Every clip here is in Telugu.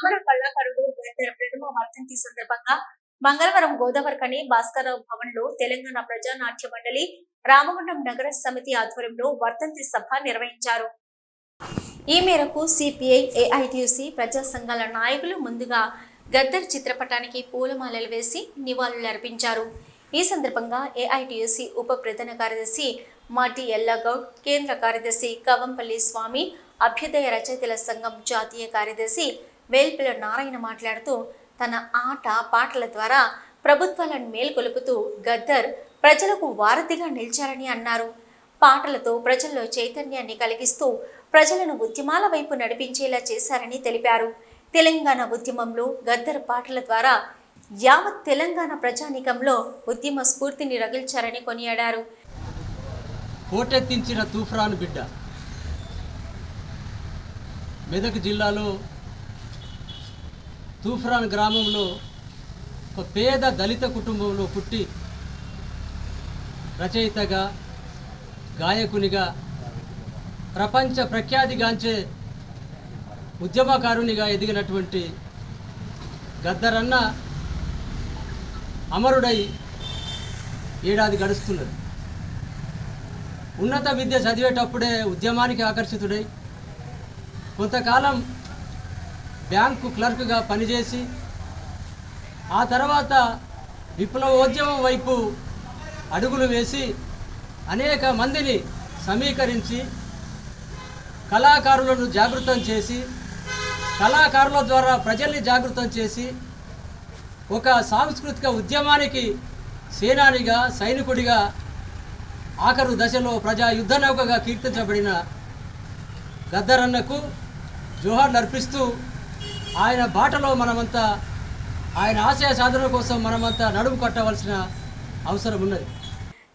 అమర కళాకారుడు ప్రథమ వర్ధంతి సందర్భంగా మంగళవారం గోదావరికని భాస్కరరావు భవన్లో తెలంగాణ ప్రజానాట్య మండలి రామగుండం నగర సమితి ఆధ్వర్యంలో వర్ధంతి సభ నిర్వహించారు. ఈ మేరకు సిపిఐ ఏఐటియుసి ప్రజా సంఘాల నాయకులు ముందుగా గద్దర్ చిత్రపటానికి పూలమాలలు వేసి నివాళులు అర్పించారు. ఈ సందర్భంగా ఏఐటియుసి ఉప ప్రధాన కార్యదర్శి మాటి ఎల్లగౌడ్ కేంద్ర కార్యదర్శి కవంపల్లి స్వామి అభ్యుదయ రచయితల సంఘం జాతీయ కార్యదర్శి వేల్పిల నారాయణ మాట్లాడుతూ తన ఆట పాటల ద్వారా ప్రభుత్వాలను మేల్కొలుపుతూ గద్దర్ ప్రజలకు వారధిగా నిలిచారని అన్నారు. పాటలతో ప్రజల్లో చైతన్యాన్ని కలిగిస్తూ ప్రజలను ఉద్యమాల వైపు నడిపించేలా చేశారని తెలిపారు. తెలంగాణ ఉద్యమంలో గద్దర్ పాటల ద్వారా యావత్ తెలంగాణ ప్రజానీకంలో ఉద్యమ స్ఫూర్తిని రగిల్చారని కొనియాడారు. కోటెత్తించిన తూఫాను బిడ్డ. మెదక్ జిల్లాలో తూఫ్రాన్ గ్రామంలో ఒక పేద దళిత కుటుంబంలో పుట్టి రచయితగా గాయకునిగా ప్రపంచ ప్రఖ్యాతిగాంచే ఉద్యమకారునిగా ఎదిగినటువంటి గద్దరన్న అమరుడై ఏడాది గడుస్తున్నది. ఉన్నత విద్య చదివేటప్పుడే ఉద్యమానికి ఆకర్షితుడై కొంతకాలం బ్యాంకు క్లర్క్గా పనిచేసి ఆ తర్వాత విప్లవోద్యమం వైపు అడుగులు వేసి అనేక మందిని సమీకరించి కళాకారులను జాగృతం చేసి కళాకారుల ద్వారా ప్రజల్ని జాగృతం చేసి ఒక సాంస్కృతిక ఉద్యమానికి సేనానిగా సైనికుడిగా ఆఖరు దశలో ప్రజా యుద్ధ నౌకగా కీర్తించబడిన గద్దరన్నకు జోహార్లు అర్పిస్తూ ఆయన బాటలో మనమంతా ఆయన ఆశయ సాధన కోసం మనమంతా నడుము కట్టవలసిన అవసరం ఉన్నది.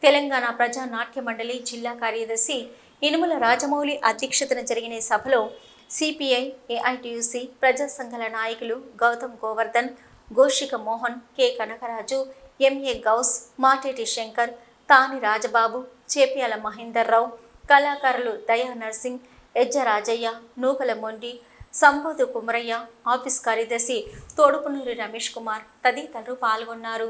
తెలంగాణ ప్రజా నాట్య మండలి జిల్లా కార్యదర్శి ఇనుముల రాజమౌళి అధ్యక్షతన జరిగిన సభలో సిపిఐ ఏఐటియుసి ప్రజా సంఘాల నాయకులు Gautam Govardhan Goshika Mohan K Kanakaraju M A Gouse Mateti Shankar Tani Rajababu Chepiyala Mahender రావు కళాకారులు దయా నర్సింగ్ ఎజ్జ రాజయ్య నూకల మొండి సంబోధు కుమరయ్య ఆఫీస్ కార్యదర్శి తోడుపునూరి రమేష్ కుమార్ తదితరులు పాల్గొన్నారు.